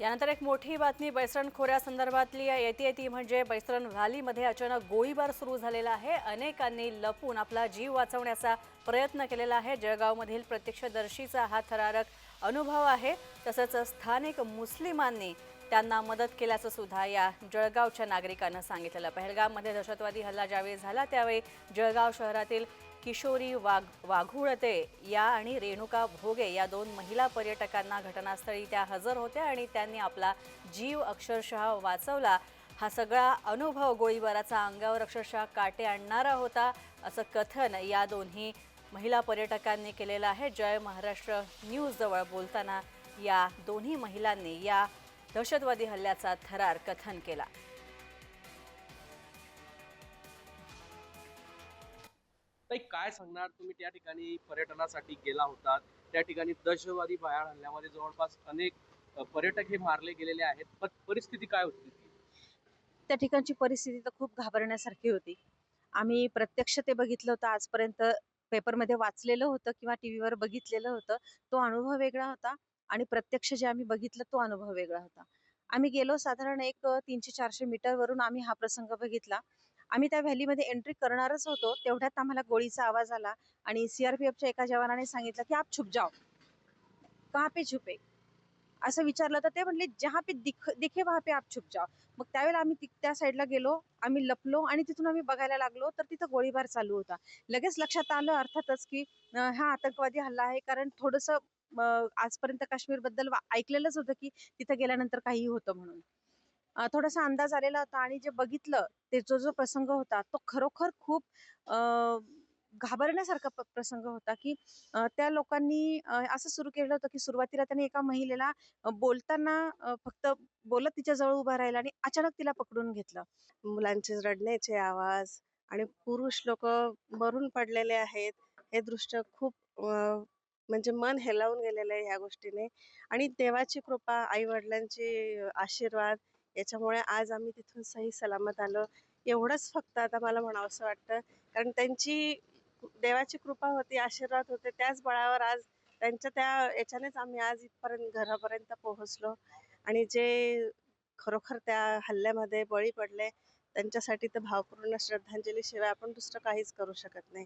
यानंतर एक मोठी बातमी बैसरण खोऱ्यासंदर्भातली येते ती म्हणजे बैसरण व्हॅलीमध्ये अचानक गोळीबार सुरू झालेला आहे. अनेकांनी लपून आपला जीव वाचवण्याचा प्रयत्न केलेला आहे. जळगावमधील प्रत्यक्षदर्शीचा हा थरारक अनुभव आहे. तसंच स्थानिक मुस्लिमांनी त्यांना मदत केल्याचं सुद्धा या जळगावच्या नागरिकांना सांगितलेलं. पहलगाममध्ये दहशतवादी हल्ला ज्यावेळी झाला त्यावेळी जळगाव शहरातील किशोरी वाघ वाघुळते या आणि रेणुका भोगे या दोन महिला पर्यटकांना घटनास्थळी त्या हजर होत्या आणि त्यांनी आपला जीव अक्षरशः वाचवला. हा सगळा अनुभव गोळीबाराचा अंगावर अक्षरशः काटे आणणारा होता असं कथन या दोन्ही महिला पर्यटकांनी केलेलं आहे. जय महाराष्ट्र न्यूजजवळ बोलताना या दोन्ही महिलांनी या दहशतवादी हल्ल्याचा थरार कथन केला. काय सांगणार? तुम्ही त्या ठिकाणी पर्यटनासाठी गेला होतात. त्या ठिकाणी दहशतवादी भयाळ हल्ल्यामध्ये जवळपास अनेक पर्यटक हे मारले गेलेले आहेत. पण परिस्थिती काय होती? त्या ठिकाणची परिस्थिती तर खूप घाबरण्यासारखी होती. आम्ही प्रत्यक्ष ते बघितलं होतं. आजपर्यंत पेपरमध्ये वाचलेलं होतं किंवा टी व्हीवर बघितलेलं होतं. तो अनुभव वेगळा होता. आणि प्रत्यक्ष जे आम्ही बघितलं तो अनुभव वेगळा होता. आम्ही गेलो साधारण एक तीनशे चारशे मीटरवरून आम्ही हा प्रसंग बघितला. आम्ही त्या व्हॅलीमध्ये एंट्री करणारच होतो तेवढ्यात आम्हाला गोळीचा आवाज आला आणि सीआरपीएफच्या एका जवानाने सांगितलं की आप छुप जाओ. कहाँ पे छुपे? असं विचारलं तर ते म्हणले जहा पे दिख दिखे वहा पे आप छुप जाओ. मग त्यावेळेला आम्ही ति- त्या साईडला गेलो आम्ही लपलो आणि तिथून आम्ही बघायला लागलो तर तिथं गोळीबार चालू होता. लगेच लक्षात आलं अर्थातच की हा आतंकवादी हल्ला आहे कारण थोडस आजपर्यंत काश्मीरबद्दल ऐकलेलंच होतं की तिथं गेल्यानंतर काही होतं म्हणून. थोडासा अंदाज आलेला होता आणि जे बघितलं ते जो जो प्रसंग होता तो खरोखर खूप अं, घाबरण्यासारखा प- प्रसंग होता की त्या लोकांनी असं सुरू केलं होतं की सुरुवातीला त्यांनी एका महिलेला बोलताना फक्त बोलत तिच्याजवळ उभा राहिला आणि अचानक तिला पकडून घेतलं. मुलांचे रडण्याचे आवाज आणि पुरुष लोक मरून पडलेले आहेत हे दृश्य खूप म्हणजे मन हेलावून गेलेलं आहे ह्या गोष्टीने. आणि देवाची कृपा आई वडिलांची आशीर्वाद याच्यामुळे आज आम्ही तिथून सही सलामत आलो. एवढंच फक्त आता मला म्हणावंसं वाटतं. कारण त्यांची देवाची कृपा होती आशीर्वाद होते. त्याच बळावर आज त्यांच्या त्या याच्यानेच आम्ही आज इथपर्यंत घरापर्यंत पोहोचलो. आणि जे खरोखर त्या हल्ल्यामध्ये बळी पडले त्यांच्यासाठी तर भावपूर्ण श्रद्धांजलीशिवाय आपण दुसरं काहीच करू शकत नाही.